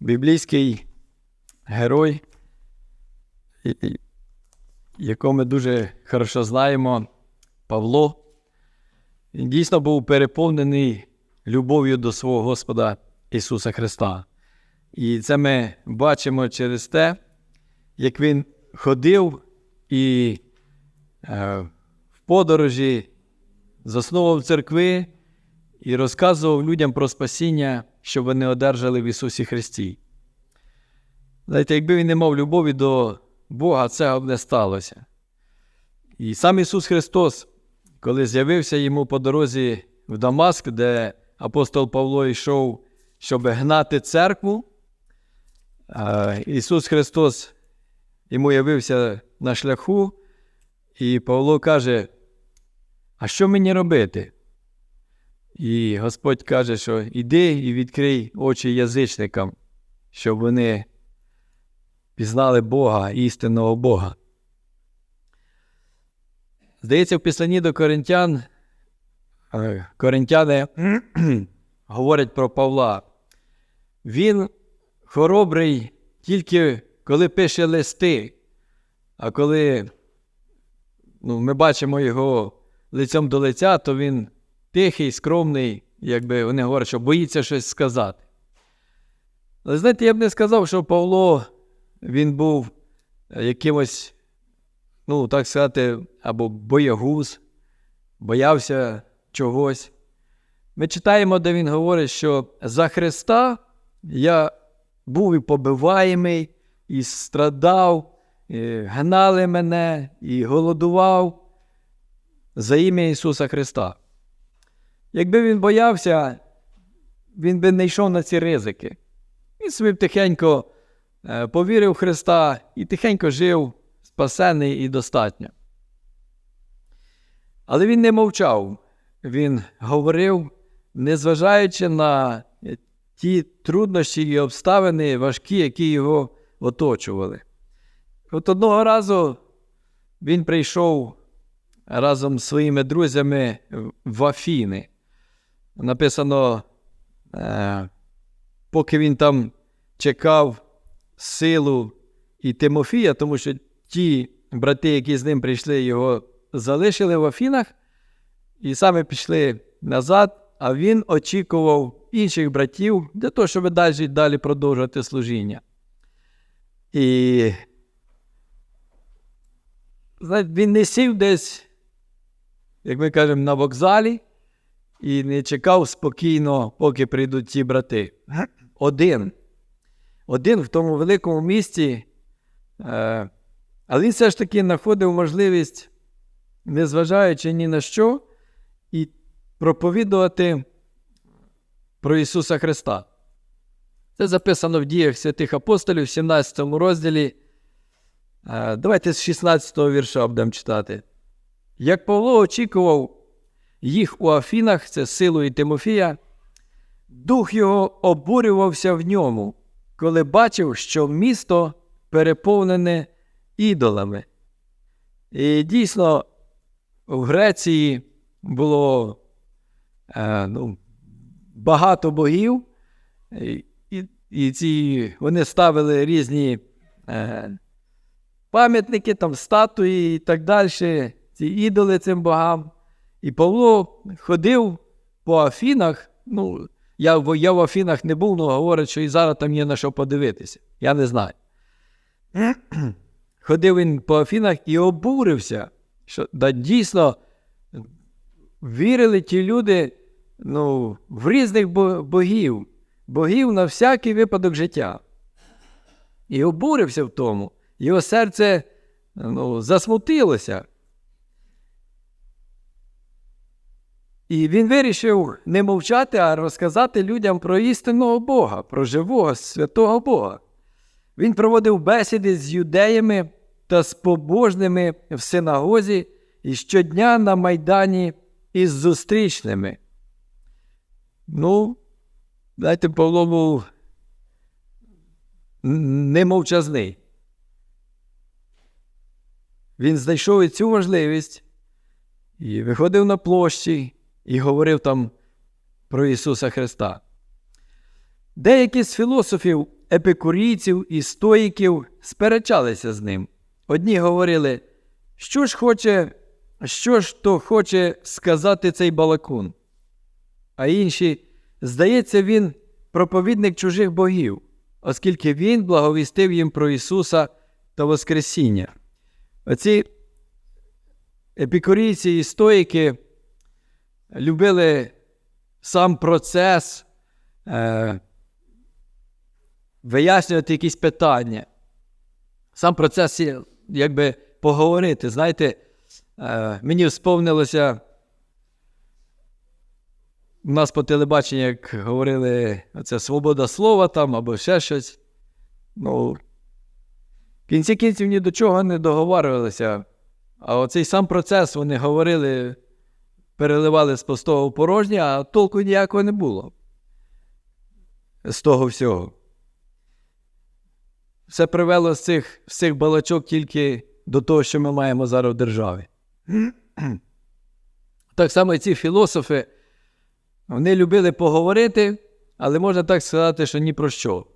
біблійський герой, якого ми дуже хорошо знаємо, Павло. Він дійсно був переповнений любов'ю до свого Господа Ісуса Христа. І це ми бачимо через те, як він ходив і е, в подорожі засновував церкви і розказував людям про спасіння, що вони одержали в Ісусі Христі. Знаєте, якби він не мав любові до Бога, цього б не сталося. І сам Ісус Христос, коли з'явився йому по дорозі в Дамаск, де апостол Павло йшов, щоб гнати церкву, Ісус Христос йому явився на шляху, і Павло каже: А що мені робити? І Господь каже, що іди і відкрий очі язичникам, щоб вони пізнали Бога, істинного Бога. Здається, в післанні до коринтян, е, коринтяни говорять про Павла. Він хоробрий тільки коли пише листи, а коли ну, ми бачимо його лицем до лиця, то він тихий, скромний, якби вони говорять, що боїться щось сказати. Але знаєте, я б не сказав, що Павло він був е, якимось, ну, так сказати, або боягуз, боявся чогось. Ми читаємо, де він говорить, що за Христа я був і побиваємий, і страдав, і гнали мене, і голодував за ім'я Ісуса Христа. Якби він боявся, він би не йшов на ці ризики. Він собі тихенько е, повірив в Христа і тихенько жив, спасений і достатньо. Але він не мовчав, він говорив, незважаючи на ті труднощі і обставини важкі, які його оточували. От одного разу він прийшов разом з своїми друзями в Афіни. Написано, е, поки він там чекав силу і Тимофія, тому що ті брати, які з ним прийшли, його залишили в Афінах і саме пішли назад, а він очікував інших братів для того, щоб далі, далі продовжувати служіння. І знаєте, він не сів десь, як ми кажемо, на вокзалі і не чекав спокійно, поки прийдуть ті брати. Один. Один в тому великому місті. Е, але він все ж таки знаходив можливість, незважаючи ні на що, і проповідувати про Ісуса Христа. Це записано в діях святих апостолів в 17 розділі. Е, Давайте з 16 вірша будемо читати. Як Павло очікував їх у Афінах, це силу і Тимофія, дух його обурювався в ньому, коли бачив, що місто переповнене ідолами. І дійсно, в Греції було е, ну, багато богів, і, і ці, вони ставили різні е, пам'ятники, там, статуї і так далі, ці ідоли цим богам. І Павло ходив по Афінах. Ну, я, я в Афінах не був, але говорять, що і зараз там є на що подивитися. Я не знаю. Ходив він по Афінах і обурився, що да, дійсно вірили ті люди ну, в різних богів, богів на всякий випадок життя. І обурився в тому. Його серце ну, засмутилося. І він вирішив не мовчати, а розказати людям про істинного Бога, про живого святого Бога. Він проводив бесіди з юдеями та з побожними в синагозі і щодня на майдані із зустрічними. Ну, знаєте, Павло був немовчазний. Він знайшов і цю можливість і виходив на площі і говорив там про Ісуса Христа. Деякі з філософів епикурійців і стоїків сперечалися з ним. Одні говорили, що ж хоче, що ж то хоче сказати цей балакун. А інші, здається, він проповідник чужих богів, оскільки він благовістив їм про Ісуса та Воскресіння. Оці епікурійці і стоїки любили сам процес е, вияснювати якісь питання. Сам процес, якби поговорити. Знаєте, е, мені сповнилося. У нас по телебаченню, як говорили, це свобода слова там або ще щось. Ну, в кінці кінців ні до чого не договарювалися. А оцей сам процес вони говорили, переливали з пустого в порожнє, а толку ніякого не було. З того всього. Все привело з цих, з цих балачок тільки до того, що ми маємо зараз в державі. Так само і ці філософи, вони любили поговорити, але можна так сказати, що ні про що.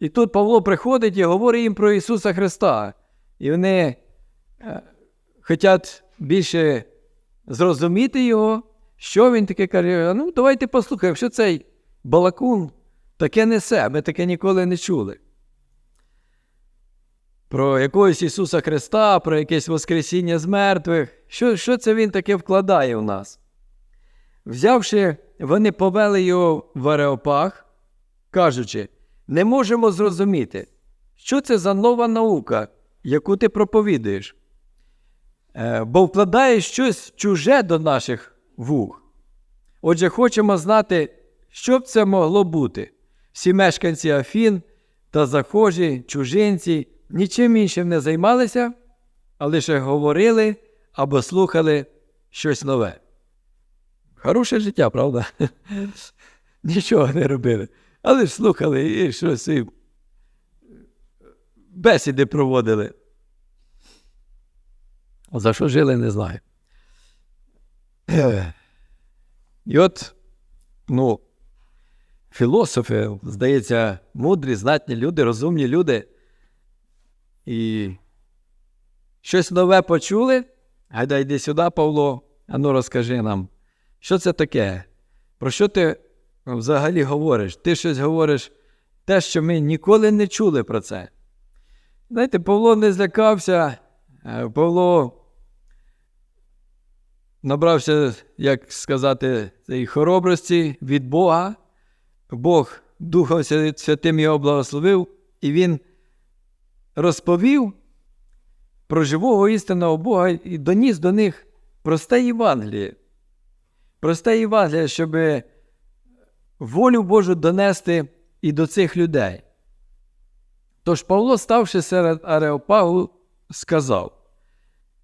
І тут Павло приходить і говорить їм про Ісуса Христа. І вони е, хочуть більше зрозуміти Його, що він таке каже. Ну, давайте послухаємо, що цей балакун таке несе. Ми таке ніколи не чули. Про якогось Ісуса Христа, про якесь Воскресіння з мертвих. Що, що це Він таке вкладає в нас? Взявши, вони повели його в Ареопаг, кажучи, не можемо зрозуміти, що це за нова наука, яку ти проповідуєш, бо вкладаєш щось чуже до наших вух. Отже, хочемо знати, що б це могло бути. Всі мешканці Афін та захожі, чужинці нічим іншим не займалися, а лише говорили або слухали щось нове. Хороше життя, правда? Нічого не робили. Але ж слухали і щось і бесіди проводили. За що жили, не знаю. І от, ну, філософи, здається, мудрі, знатні люди, розумні люди. І щось нове почули. Гайда, йди сюди, Павло, ану розкажи нам, що це таке? Про що ти взагалі говориш? Ти щось говориш, те, що ми ніколи не чули про це. Знаєте, Павло не злякався, е, Павло набрався, як сказати, цієї хоробрості від Бога. Бог Духом Святим його благословив, і він розповів про живого істинного Бога і доніс до них просте Євангеліє. Просте Євангеліє, щоб волю Божу донести і до цих людей. Тож Павло, ставши серед Ареопагу, сказав: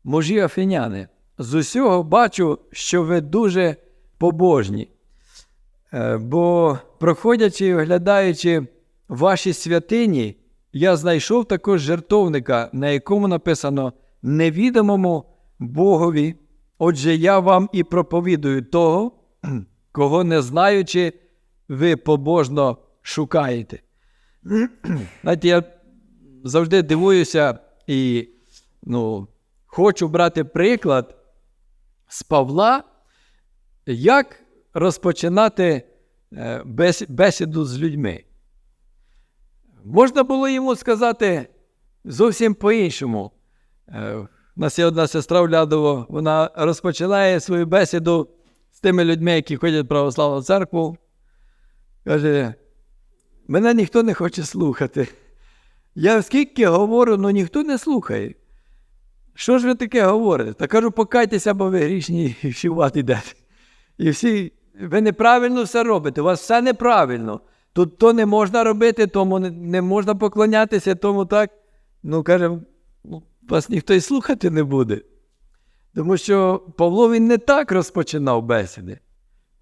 Можі афіняни, з усього бачу, що ви дуже побожні. Е, Бо, проходячи і оглядаючи ваші святині, я знайшов також жертовника, на якому написано невідомому Богові. Отже, я вам і проповідую того, кого не знаючи, ви побожно шукаєте. Знаєте, я завжди дивуюся і ну, хочу брати приклад з Павла, як розпочинати е, бесіду з людьми. Можна було йому сказати зовсім по-іншому. Е, у нас є одна сестра в Лядово, вона розпочинає свою бесіду з тими людьми, які ходять в православну церкву. Каже, мене ніхто не хоче слухати. Я скільки говорю, але ніхто не слухає. Що ж ви таке говорите? Та кажу, покайтеся, бо ви грішні і вшивати йдете. І всі, ви неправильно все робите, у вас все неправильно. Тут то не можна робити, тому не, можна поклонятися, тому так. Ну, каже, ну, вас ніхто й слухати не буде. Тому що Павло він не так розпочинав бесіди.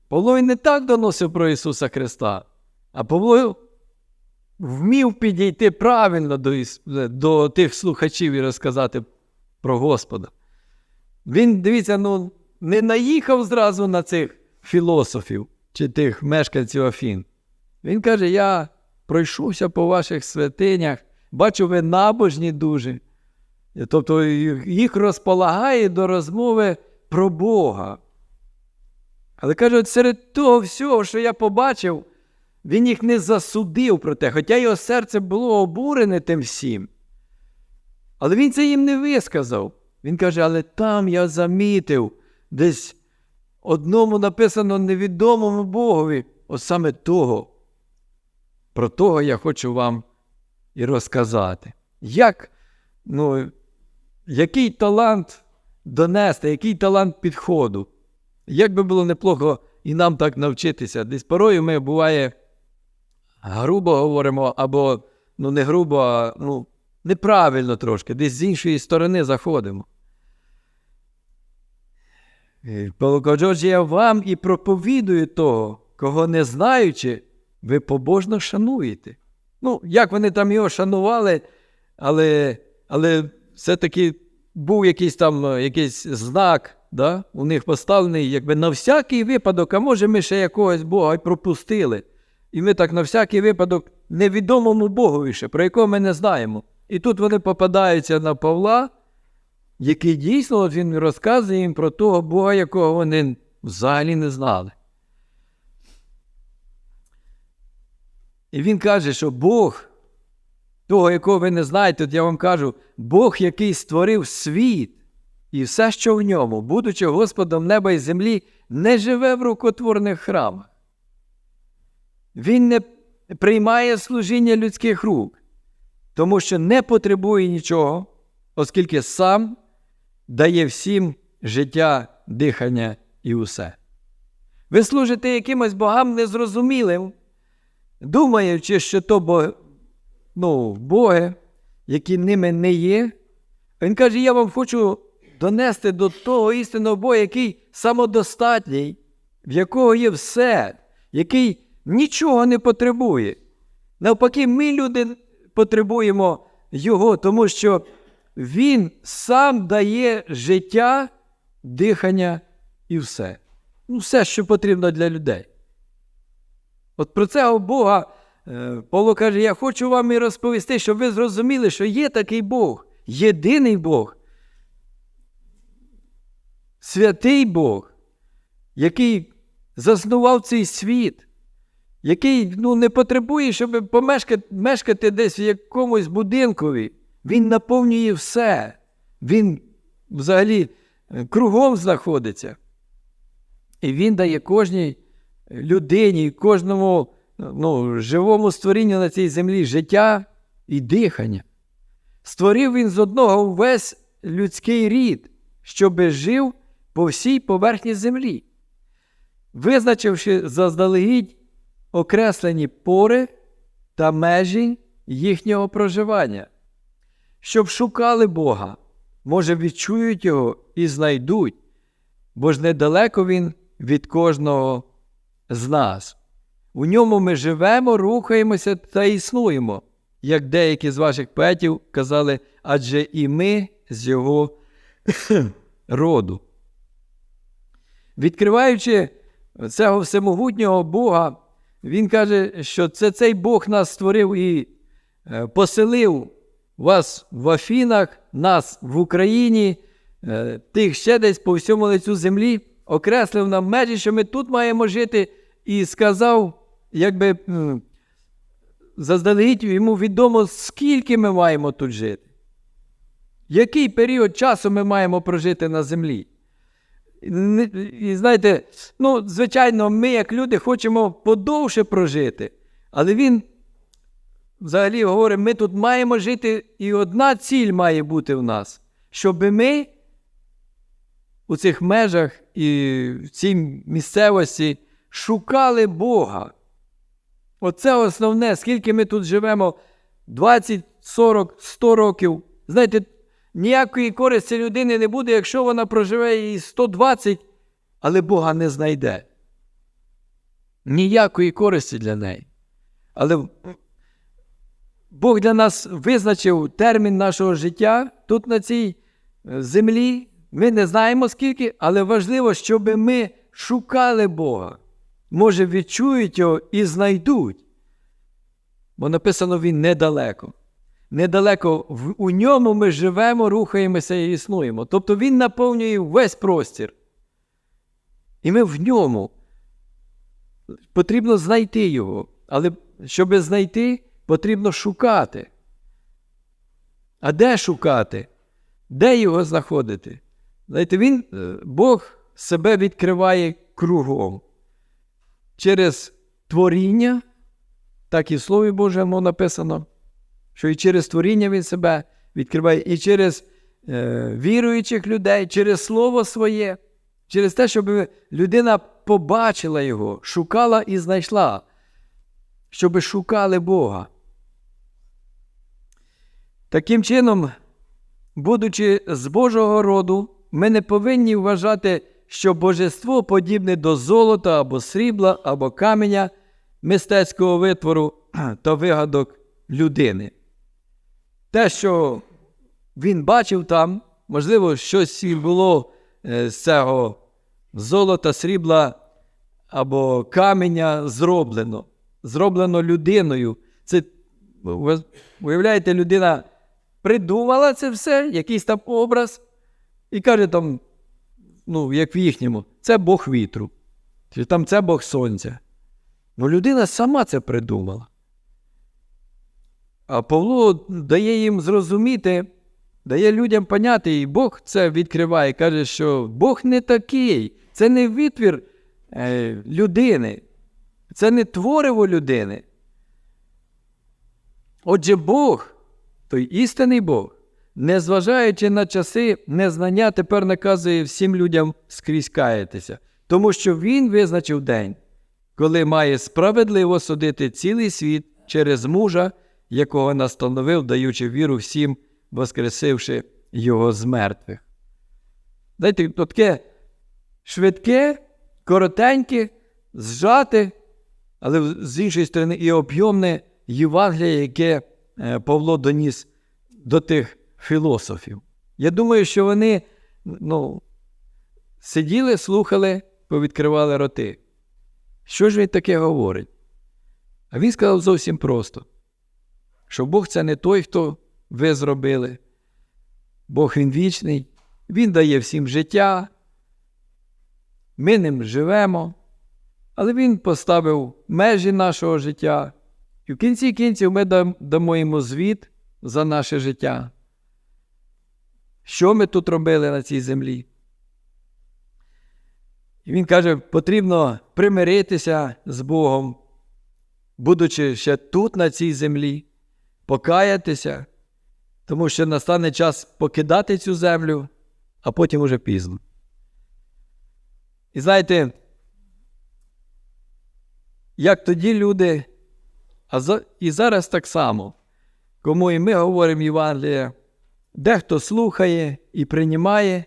Павло він не так доносив про Ісуса Христа, а Павло вмів підійти правильно до, до тих слухачів і розказати про Господа. Він, дивіться, ну, не наїхав зразу на цих філософів чи тих мешканців Афін. Він каже: Я пройшовся по ваших святинях, бачу, ви набожні дуже. Тобто їх розполагає до розмови про Бога. Але каже, от серед того всього, що я побачив, він їх не засудив про те, хоча його серце було обурене тим всім. Але він це їм не висказав. Він каже, але там я замітив, десь одному написано невідомому Богові, от саме того. Про того я хочу вам і розказати. Як, ну, який талант донести, який талант підходу? Як би було неплохо і нам так навчитися. Десь порою ми буває грубо говоримо, або ну не грубо, а ну, неправильно трошки, десь з іншої сторони заходимо. Кажучи, я вам і проповідую того, кого не знаючи, ви побожно шануєте. Ну, як вони там його шанували, але але все-таки був якийсь там якийсь знак да, у них поставлений, якби на всякий випадок, а може ми ще якогось Бога й пропустили. І ми так на всякий випадок невідомому Богові ще, про якого ми не знаємо. І тут вони попадаються на Павла, який дійсно він розказує їм про того Бога, якого вони взагалі не знали. І він каже, що Бог, того, якого ви не знаєте, от я вам кажу, Бог, який створив світ і все, що в ньому, будучи Господом неба і землі, не живе в рукотворних храмах. Він не приймає служіння людських рук, тому що не потребує нічого, оскільки сам дає всім життя, дихання і усе. Ви служите якимось богам незрозумілим, думаючи, що то бог, ну, боги, які ними не є. Він каже: Я вам хочу донести до того істинного Бога, який самодостатній, в якого є все, який нічого не потребує. Навпаки, ми, люди, потребуємо Його, тому що Він сам дає життя, дихання і все. Ну, все, що потрібно для людей. От про цього Бога е, Павло каже: я хочу вам і розповісти, щоб ви зрозуміли, що є такий Бог, єдиний Бог, святий Бог, який заснував цей світ, який ну, не потребує, щоб помешкати мешкати десь в якомусь будинкові. Він наповнює все. Він взагалі е, кругом знаходиться. І він дає кожній людині, кожному ну, живому створінню на цій землі життя і дихання. Створив він з одного весь людський рід, щоби жив по всій поверхні землі, визначивши заздалегідь окреслені пори та межі їхнього проживання, щоб шукали Бога, може, відчують Його і знайдуть, бо ж недалеко Він від кожного з нас. У ньому ми живемо, рухаємося та існуємо, як деякі з ваших поетів казали, адже і ми з його роду. Відкриваючи цього всемогутнього Бога, він каже, що це цей Бог нас створив і е, поселив вас в Афінах, нас в Україні, е, тих ще десь по всьому лицю землі, окреслив нам межі, що ми тут маємо жити, і сказав, якби заздалегідь йому відомо, скільки ми маємо тут жити. Який період часу ми маємо прожити на землі? І знаєте, ну, звичайно, ми, як люди, хочемо подовше прожити. Але він взагалі говорить, ми тут маємо жити, і одна ціль має бути в нас, щоб ми у цих межах і в цій місцевості шукали Бога. Оце основне, скільки ми тут живемо 20, 40, 100 років. Знаєте, ніякої користі людини не буде, якщо вона проживе і 120, але Бога не знайде. Ніякої користі для неї. Але Бог для нас визначив термін нашого життя тут на цій е, землі. Ми не знаємо скільки, але важливо, щоб ми шукали Бога. Може, відчують його і знайдуть. Бо написано він недалеко. Недалеко в- у ньому ми живемо, рухаємося і існуємо. Тобто він наповнює весь простір. І ми в ньому. Потрібно знайти його. Але щоб знайти, потрібно шукати. А де шукати? Де його знаходити? Знаєте, він, е, Бог себе відкриває кругом. Через творіння, так і в Слові Божому написано, що і через творіння він себе відкриває, і через е, віруючих людей, через Слово своє, через те, щоб людина побачила його, шукала і знайшла, щоб шукали Бога. Таким чином, будучи з Божого роду, ми не повинні вважати, що божество подібне до золота або срібла, або каменя мистецького витвору та вигадок людини. Те, що він бачив там, можливо, щось було е, з цього золота, срібла або каменя зроблено, зроблено людиною. Це, уявляєте, людина придумала це все, якийсь там образ, і каже там, ну, як в їхньому, це Бог вітру, чи там це Бог сонця. Ну, людина сама це придумала. А Павло дає їм зрозуміти, дає людям поняти, і Бог це відкриває, каже, що Бог не такий, це не витвір е, людини, це не твориво людини. Отже, Бог, той істинний Бог, незважаючи на часи незнання, тепер наказує всім людям скрізь каятися, тому що Він визначив день, коли має справедливо судити цілий світ через мужа, якого настановив, даючи віру всім, воскресивши його з мертвих. Знаєте, таке швидке, коротеньке, зжате, але з іншої сторони і об'ємне Євангеліє, яке е, Павло доніс до тих філософів. Я думаю, що вони ну, сиділи, слухали, повідкривали роти. Що ж він таке говорить? А він сказав зовсім просто, що Бог це не той, хто ви зробили. Бог він вічний, Він дає всім життя. Ми ним живемо, але Він поставив межі нашого життя. І в кінці кінців ми дамо йому звіт за наше життя. Що ми тут робили на цій землі? І він каже, потрібно примиритися з Богом, будучи ще тут, на цій землі, покаятися, тому що настане час покидати цю землю, а потім уже пізно. І знаєте, як тоді люди, а і зараз так само, кому і ми говоримо Євангелія, дехто слухає і приймає,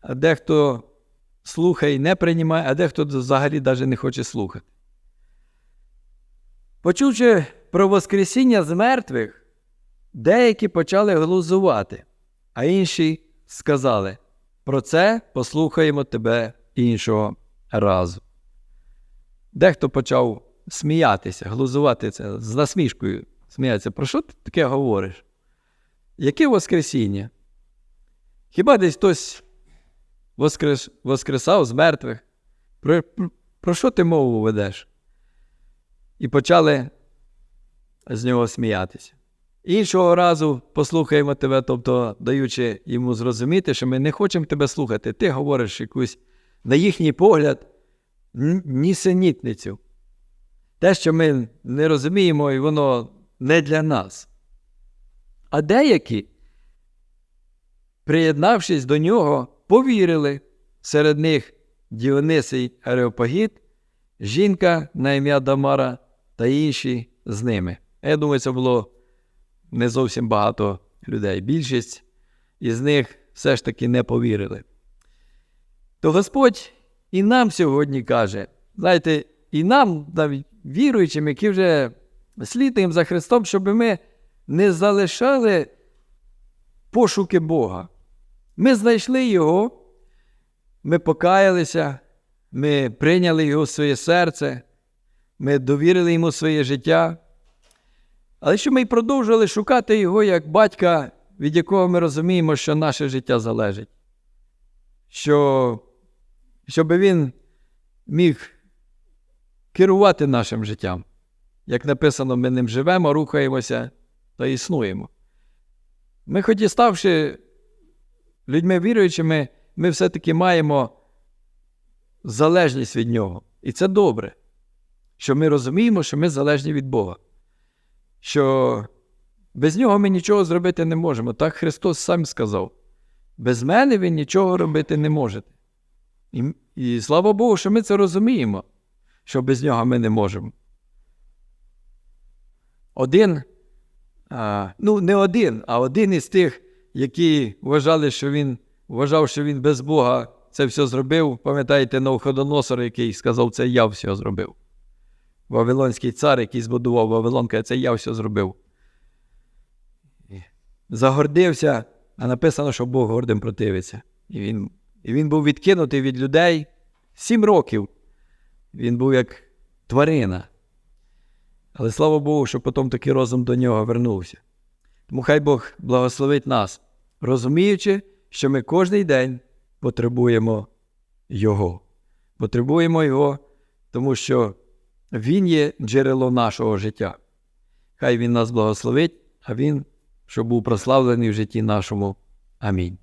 а дехто слухає і не приймає, а дехто взагалі навіть не хоче слухати. Почувши про Воскресіння з мертвих, деякі почали глузувати, а інші сказали: про це послухаємо тебе іншого разу. Дехто почав сміятися, глузувати це з насмішкою. Сміятися, про що ти таке говориш? Яке Воскресіння? Хіба десь хтось воскрес, воскресав з мертвих? Про, про, що ти мову ведеш? І почали з нього сміятися. Іншого разу послухаємо тебе, тобто даючи йому зрозуміти, що ми не хочемо тебе слухати. Ти говориш якусь, на їхній погляд, нісенітницю. Те, що ми не розуміємо, і воно не для нас. А деякі, приєднавшись до нього, повірили. Серед них Діонисий Ареопагіт, жінка на ім'я Дамара та інші з ними. Я думаю, це було не зовсім багато людей. Більшість із них все ж таки не повірили. То Господь і нам сьогодні каже, знаєте, і нам, навіть віруючим, які вже слідуємо за Христом, щоб ми не залишали пошуки Бога. Ми знайшли Його, ми покаялися, ми прийняли Його в своє серце, ми довірили Йому своє життя. Але що ми й продовжували шукати його як батька, від якого ми розуміємо, що наше життя залежить. Що, щоб він міг керувати нашим життям. Як написано, ми ним живемо, рухаємося та існуємо. Ми, хоч і ставши людьми віруючими, ми все-таки маємо залежність від нього. І це добре, що ми розуміємо, що ми залежні від Бога. Що без нього ми нічого зробити не можемо. Так Христос сам сказав: без мене ви нічого робити не можете. І, і слава Богу, що ми це розуміємо, що без нього ми не можемо. Один, а, ну не один, а один із тих, які вважали, що він вважав, що він без Бога це все зробив. Пам'ятаєте, Навходоносор, який сказав, це я все зробив. Вавилонський цар, який збудував Вавилон, каже, це я все зробив. Загордився, а написано, що Бог гордим противиться. І він, і він був відкинутий від людей сім років. Він був як тварина. Але слава Богу, що потім такий розум до нього вернувся. Тому хай Бог благословить нас, розуміючи, що ми кожен день потребуємо Його. Потребуємо Його, тому що Він є джерело нашого життя. Хай Він нас благословить, а Він, щоб був прославлений в житті нашому. Амінь.